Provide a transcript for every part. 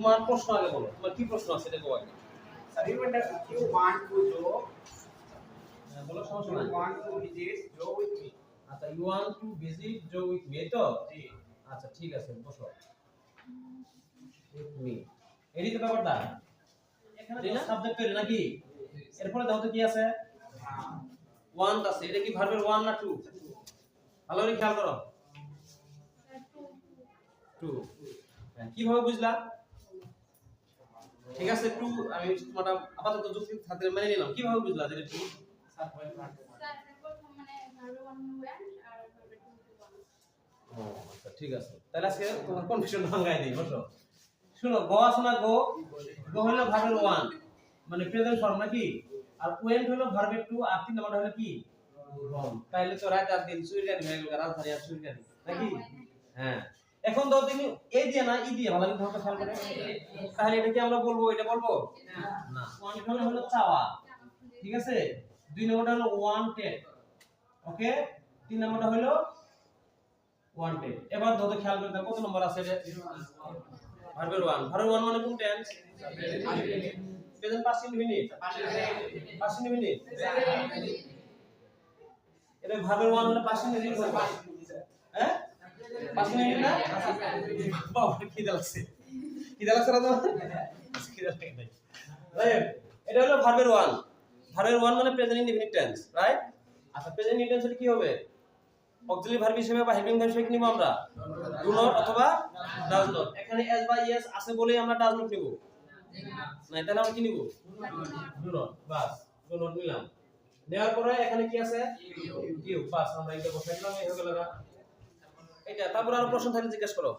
তোমার প্রশ্ন আগে বলো তোমার কি প্রশ্ন আছে এটা আগে। That you want to হ্যাঁ, বলো সমস্যা নাই. আচ্ছা you want to visit zoo with me তো? জি। আচ্ছা ঠিক আছে বসো। উইথ মি এরই তো ব্যাপারটা। এখানে তো সাবজেক্ট পেরে নাকি? এরপরে দাও তো কি আছে। হ্যাঁ। ওয়ান আছে এটা কি ভার্বের ওয়ান না টু ভালো করে খেয়াল করো। টু কীভাবে বুঝলা? ঠিক আছে টু আমি তোমাটা আপাতত যুক্তি খাতে মেনে নিলাম। কীভাবে বুঝলা যে টু আচ্ছা ঠিক আছে। তাহলে আজকে তোমার কনফিউশন ভাঙাই দিই বসো। শুনো গো আছে না গো গো হলো ভার্বের ওয়ান মানে প্রেজেন্ট ফর্ম নাকি? আর ওয়েন্ট হলো ভার্বের টু আর তিন নাম্বারটা হলো কি? রম। তাইলে তো রাত আর দিন হয়ে গেল রাজধানী আর নাকি? হ্যাঁ। এখন দাও তুমি এই দিয়ে না ই দিয়ে ভালো ধরতে খেয়াল করে তাহলে এটা কি আমরা বলব? এটা বলব? না। ওয়ান হলো হলো চাওয়া। ঠিক আছে? দুই নম্বরটা হলো ওয়ান্টেড ওকে? তিন নম্বরটা হলো ওয়ান্টেড এবার ধরো খেয়াল করে দেখো কত নম্বর আছে এটা? ভার্বের ওয়ান ভার্বের ওয়ান মানে কোন tense present past indefinite past indefinite এটা ভার্বের ওয়ান হলো পাস্ট ইনডিফিনিট হ্যাঁ? আমরা? এখানে এস বা ইয়েস আছে বলেই আমরা ডাজ নট নিব। না তাহলে আমরা কি নিব? ডু নট বাস ডু নেওয়ার পরে এখানে কি আছে? ইউ বাস, আমরা এটা বসাই দিলাম, এই হয়ে গেল এটা তারপর আরও প্রশ্ন থাকলে জিজ্ঞেস করো।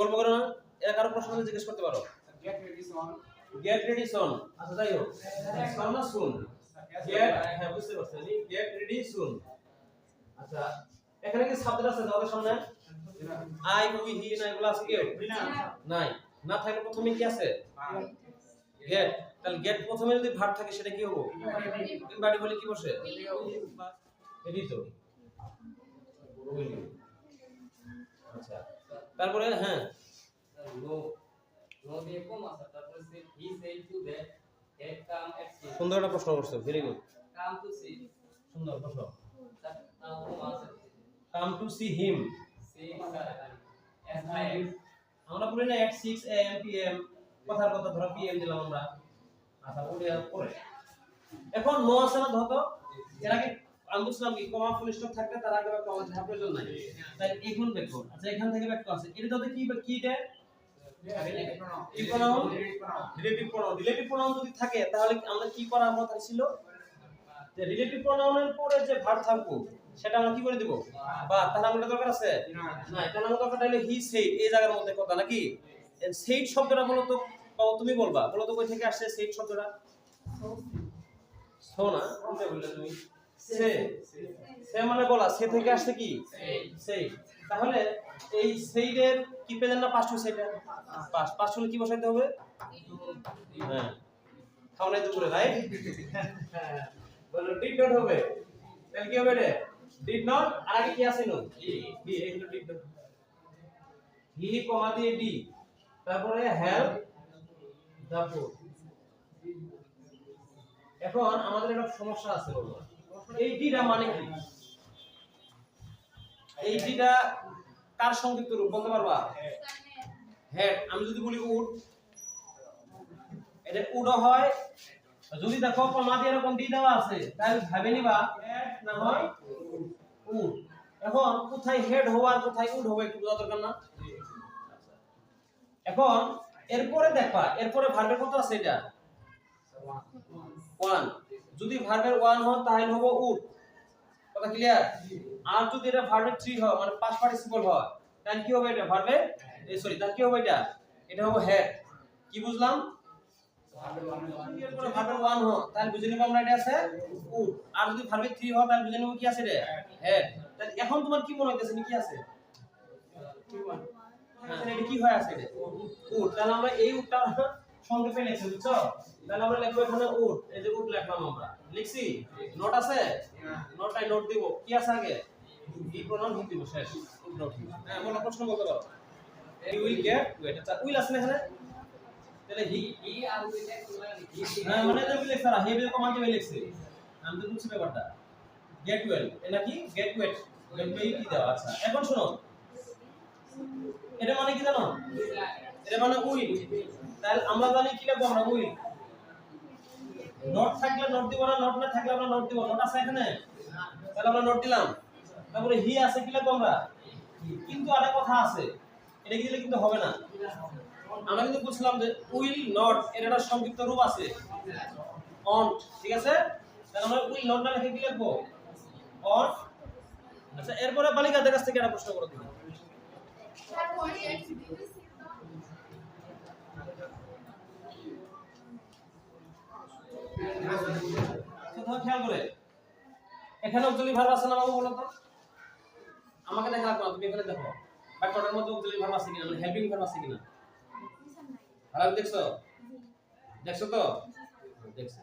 গল্প করো না। এর কারও প্রশ্ন থাকলে জিজ্ঞেস করতে পারো. গেট রেডি সুন আচ্ছা যাই হোক। সুন না গেট হ্যাঁ বুঝতে পারছি। গেট রেডি আচ্ছা এখানে কি শব্দ আছে তোমাদের সামনে? আই উই হি না এগুলো আছে কেউ? নাই। না থাকলে প্রথমে কি আছে? গেট তাহলে গেট প্রথমে যদি ভার্ব থাকে সেটা কি হব? বাড়ি বলে কি বসে? এডি তো আচ্ছা তারপরে হ্যাঁ No, no দিয়ে কম আছে তারপরে সে he said to that that come at six সুন্দর একটা প্রশ্ন করছ ভেরি গুড সুন্দর প্রশ্ন। কম টু সি হিম আমরা বলি না at 6 am pm কথার কথা ধরো pm দিলাম আমরা। আচ্ছা পরে। এখন নো আছে না ধরো এর আগে তার এখন আচ্ছা থেকে কি যদি থাকে, তাহলে আমরা কি ছিল? সেটা আমরা কি করে দিব? বা আমাদের দরকার আছে? না হলো হি জায়গার মধ্যে কথা, নাকি? শব্দটা তুমি বলবা। বলো তো, কই থেকে আসছে সেইড শব্দটা? সো না বললে তুমি। সে সে মানে বলা সে থেকে আসছে কি? সেই। তাহলে এই সেইডের কি পেলেন না পাঁচশো সেইটা পাঁচ পাঁচশো কি বসাইতে হবে? হ্যাঁ। দুপুরে রাইট বলো ডিড নট হবে। তাহলে কি হবে রে? ডিড নট আর আগে কি আছে নো ডি এই হলো ডিড নট হি কমা দিয়ে ডি। তারপরে হেল্প দা পোর এখন আমাদের একটা সমস্যা আছে বলো। এই ডিটা মানে কি? এই ডিটা কার সংক্ষিপ্ত রূপ? বলতে পারবা? হেড আমি যদি বলি উড এটা উডও হয়। যদি দেখো কমা দিয়ে এরকম ডি দেওয়া আছে, তাহলে ভাবে নিবা হেড না হয় উড এখন কোথায় হেড হওয়ার কোথায় উড হবে একটু বোঝা দরকার না? এখন, এরপরে দেখবা, এরপরে ভার্বের কত আছে এটা? ওয়ান যদি ভার্বের ওয়ান হয় তাহলে হব উড কথা ক্লিয়ার আর যদি এটা ভার্বের থ্রি হয় মানে পাঁচ পার্টিসিপল হয় তাহলে কি হবে এটা? ভার্বে সরি তাহলে কি হবে এটা? এটা হবে হেড কি বুঝলাম? ভার্বের ওয়ান হয় তাহলে বুঝে নিব আমরা এটা আছে উড আর যদি ভার্বের থ্রি হয় তাহলে বুঝে নিব কি আছে রে তাহলে এখন তোমার কি মনে হইতেছে কি আছে? হ্যাঁ, এটা কি হয়ে আছে এটা? উড তাহলে আমরা এই উডটা সংক্ষেপে লিখছি বুঝছ? তাহলে আমরা লিখব এখানে উড এই যে উড লিখলাম আমরা। লিখছি? নোট আছে? নোট নোটটাই নোট দিব। কি আছে আগে? ই প্রনাউন হিট দিব শেষ। উড নোট হ্যাঁ বলো প্রশ্ন বলতে পারো। হি উইল গেট ওয়েট আচ্ছা উইল আছে না এখানে? তাহলে হি he আর এক তোমার he হ্যাঁ মানে তো লিখছে না হি বিল কমান্ড দিয়ে লিখছে। আমি তো বুঝছি ব্যাপারটা। গেট ওয়েল এটা কি? গেট ওয়েট গেট ওয়েল কি দেওয়া? আচ্ছা এখন শোনো। এটা মানে কি জানো? এটা মানে উইল। তাহলে আমরা জানি কি লিখব আমরা, উইল। নট থাকলে নোট দিব না নট না থাকলে আমরা নোট দিব। নোট আছে এখানে? তাহলে আমরা নোট দিলাম। তারপরে হি আছে, কি লিখব আমরা? কিন্তু আরেক কথা আছে। এটা কি দিলে কিন্তু হবে না। আমরা কিন্তু বুঝলাম যে উইল নট এর একটা সংক্ষিপ্ত রূপ আছে। অন ঠিক আছে? তাহলে আমরা উইল নট না লিখে কি লিখব? অন আচ্ছা এরপরে বালিকাদের কাছ থেকে একটা প্রশ্ন করো তুমি। খেয়াল করে এখানে অক্সিলারি ভার্ব আছে না বাবু বলো তো আমাকে দেখা লাগবে তুমি এখানে দেখো বাক্যটার মধ্যে অক্সিলারি ভার্ব আছে কিনা মানে হেল্পিং ভার্ব আছে কিনা ভালো দেখছ দেখছ তো দেখছ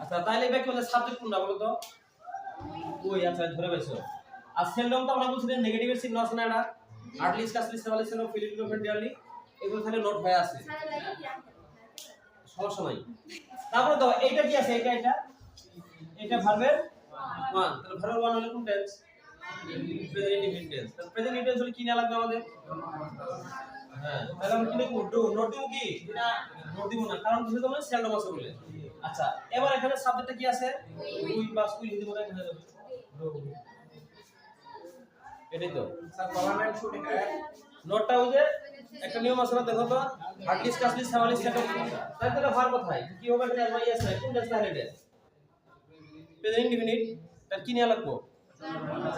আচ্ছা তাহলে ব্যাক করলে সাবজেক্ট কোনটা বলো তো ওই আচ্ছা ধরে পাইছো আর সেলডম তো আমরা বলছি নেগেটিভের চিহ্ন আছে না এটা আর্টলিস কাসলিস সেভালিস সেলডম ফিলিপিনো ফেন্ডিয়ারলি এগুলো তাহলে নোট হয়ে আছে সমস্যা নাই। তারপরে তো এইটা কি আছে? এটা এটা এটা ভার্বের ওয়ান তাহলে ভার্বের ওয়ান হলো কোন টেন্স প্রেজেন্ট ইনডিফিনিট তাহলে প্রেজেন্ট ইনডিফিনিট হলে কি না লাগবে আমাদের? হ্যাঁ তাহলে আমরা কি লিখব? ডু নোট দিব কি? না নোট দিব না কারণ কিছু তোমার সেলডম আছে বলে। আচ্ছা এবার এখানে সাবজেক্টটা কি আছে? উই প্লাস উই হিন্দি মনে এখানে এটাই তো। Government should have নোটটা ওই যে একটা নিয়ম আছে না দেখো তো হার্টলিস কাসলিস সামালিস সেটা তাই তো ভার কোথায়? কি হবে এটা ইয়েস নাই কোন টেন্স তাহলে এটা প্রেজেন্ট ইনডিফিনিট তার কি নিয়ে লাগবো?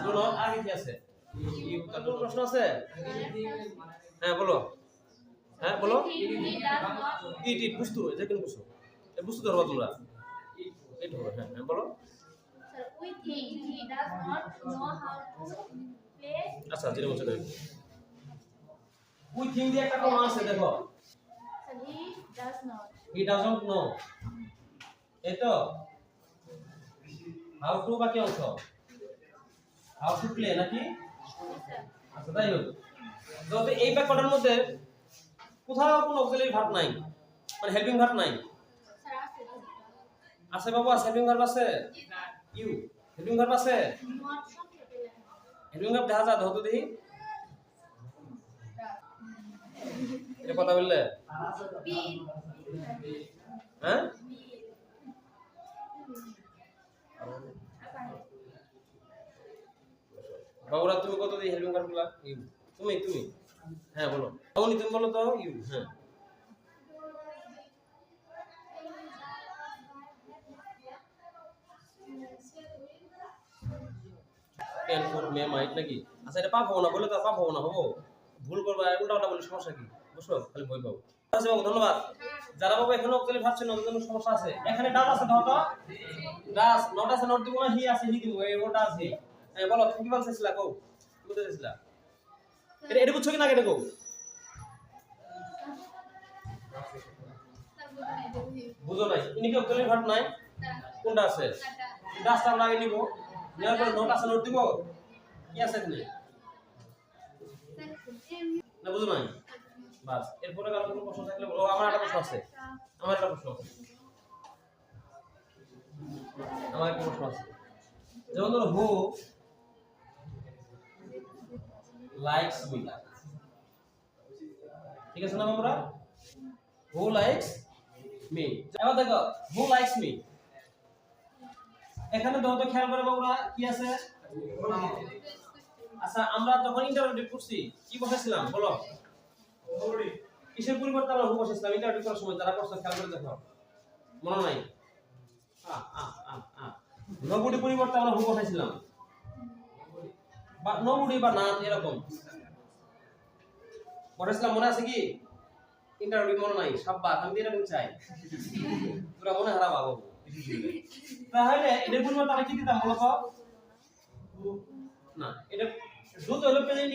শুনো আগে কি আছে? কোনো প্রশ্ন আছে? হ্যাঁ বলো। হ্যাঁ বলো। ইট ইট বুঝতো যে কোনো বুঝছ এ বুঝতে ধরবা তোমরা। ইট হবে হ্যাঁ হ্যাঁ বলো। Play. আচ্ছা যেটা বলছো উই থিং দিয়ে একটা কমা আছে দেখো। He does not. He doesn't know এই তো হাউ টু বাকি অংশ? হাউ টু প্লে নাকি? আচ্ছা তাই হোক। যদি এই বাক্যটার মধ্যে কোথাও কোনো অক্সিলারি ভার্ব নাই। মানে হেল্পিং ভার্ব নাই. আছে বাবু আছে। হেল্পিং ভার্ব আছে? ইউ হেল্পিং ভার্ব আছে. হেল্পিং ভার্ব দেখা যায় ধরতো দেখি। এটা কথা বললে? হ্যাঁ? বাবুরা, তুমি কত দিয়ে হেল্পিংগুলা? ইউ, তুমি তুমি? হ্যাঁ বলো। বাবুনি, তুমি বলো তো, ইউ হ্যাঁ। টেন ফোর মে মাইট নাকি? আচ্ছা এটা পাপ হব না, বলে তো পাপ হব না, হব। ভুল করব উল্টা উল্টা বলে সমস্যা কি? বুঝছ? খালি ভয় পাবো। ধন্যবাদ। যারা বাবু এখনও অক্সিলারি ভাবছেন ওদের জন্য সমস্যা আছে, এখানে ডাস আছে, ধরো ডাস নট আছে, নট দিব না, হি আছে, হি দিব ওটা আছে। হ্যাঁ বলো তুমি কি বলতেছিলা কও? কি বলতেছিলা? এটা এটা বুঝছ কি না এটা কও? বুঝো নাই। ইনি কি অক্সিলারি ভার্ব নাই? কোনটা আছে? ডাসটা আমরা আগে নিব। নেওয়ার পরে নোট আছে, নোট দিব। কি আছে এখানে? না, বুঝো নাই। বাস, এরপরে কারও কোনো প্রশ্ন থাকলে বলো। আমার একটা প্রশ্ন আছে। আমার একটা প্রশ্ন আছে। আমার একটা প্রশ্ন আছে। যেমন ধরো, হু লাইকস মি ঠিক আছে না আমরা হু লাইকস মি এবার দেখো, হু লাইকস মি এখানে তো খেয়াল করে বাবুরা কি আছে? আচ্ছা আমরা যখন ইন্টারভিউ করছি কি বসেছিলাম? বলো। কিসের পরিবর্তে আমরা হু বসেছিলাম? ইন্টারভিউ করার সময় যারা করছে খেয়াল করে দেখো। মনে নাই? নবুডি পরিবর্তে আমরা হু বসাইছিলাম বা নবুডি বা নান এরকম। বসেছিলাম মনে আছে কি? ইন্টারভিউ মনে নাই। সাব্বাস আমি এরকম চাই। তোরা মনে হারা বাবু তাহলে এটার পরিবর্তে আমরা কি দিতাম বলতো না এটা দুধ হলো প্রেজেন্ট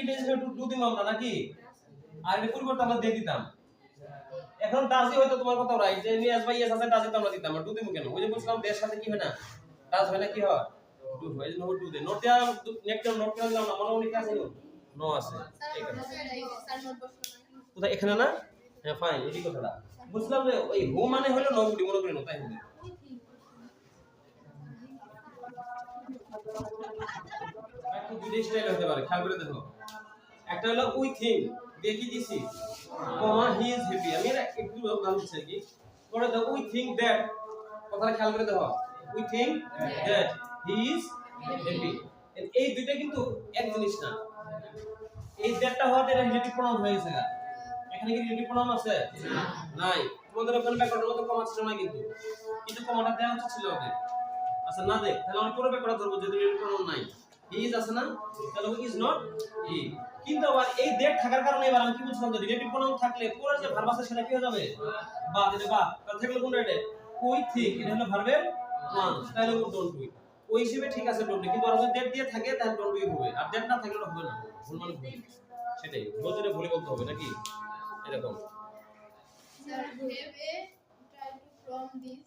টু দিম আমরা, নাকি? আর এটা পরিবর্তে আমরা দিয়ে দিতাম। এখন ডাজি হয়তো তোমার কথা রাইট যে নিয়াজ ভাই এস আছে ডাজি তো আমরা দিতাম টু দিমু কেন? ওই যে বলছিলাম, দেশ সাথে কি হয় না? ডাজ হয় না, কি হয়? টু হয় যে টু দে নোট দেওয়া নেক্সট নোট দিলাম না, মনে মনে আছে নো আছে. কোথায়? এখানে না? হ্যাঁ ফাইন এই কথাটা। বুঝলাম যে, ওই হো মানে হলো নবুটি মনে করি না, তাই হবে দুইটা স্টাইল হতে পারে, খেয়াল করে দেখো। একটা হলো উই দিয়ে কি দিছি। Comma, he is happy. আমি একটু নাম কি। উই থিঙ্ক দ্যাট কথাটা খেয়াল করে দেখো। We think that he is happy. এই দুইটা কিন্তু এক জিনিস না। এই দ্যাটটা হওয়াতে এটা রিলেটিভ প্রনাউন হয়ে গেছে গা। এখানে কি রিলেটিভ প্রনাউন আছে? নাই। তোমাদের ওখানে মতো কমা ছিল না কিন্তু। কিন্তু কমাটা দেওয়া উচিত ছিল আচ্ছা না দেখ তাহলে আমি পুরো ব্যাকরণ ধরবো যদি রিলেটিভ নাই। ইজ আছে না? তাহলে ইজ নট হি কিন্তু আবার এই ডেট থাকার কারণে এবার আমি কি বলছিলাম যে রিলেটিভ প্রনাউন থাকলে পুরো যে ভার্ব আছে সেটা কি হয়ে যাবে? বা দিলে বা, তাহলে থাকলে কোন রেটে উই থিক এটা হলো ভার্বের ওয়ান তাহলে ডোন্ট উই ওই হিসেবে ঠিক আছে ডোন্ট কিন্তু আর যদি ডেট দিয়ে থাকে, তাহলে ডোন্ট উই হবে। আর ডেট না থাকলে হবে না। ভুল মানে ভুল। সেটাই। ভুল যেটা ভুলে বলতে হবে, নাকি? এরকম। Have a try to from this?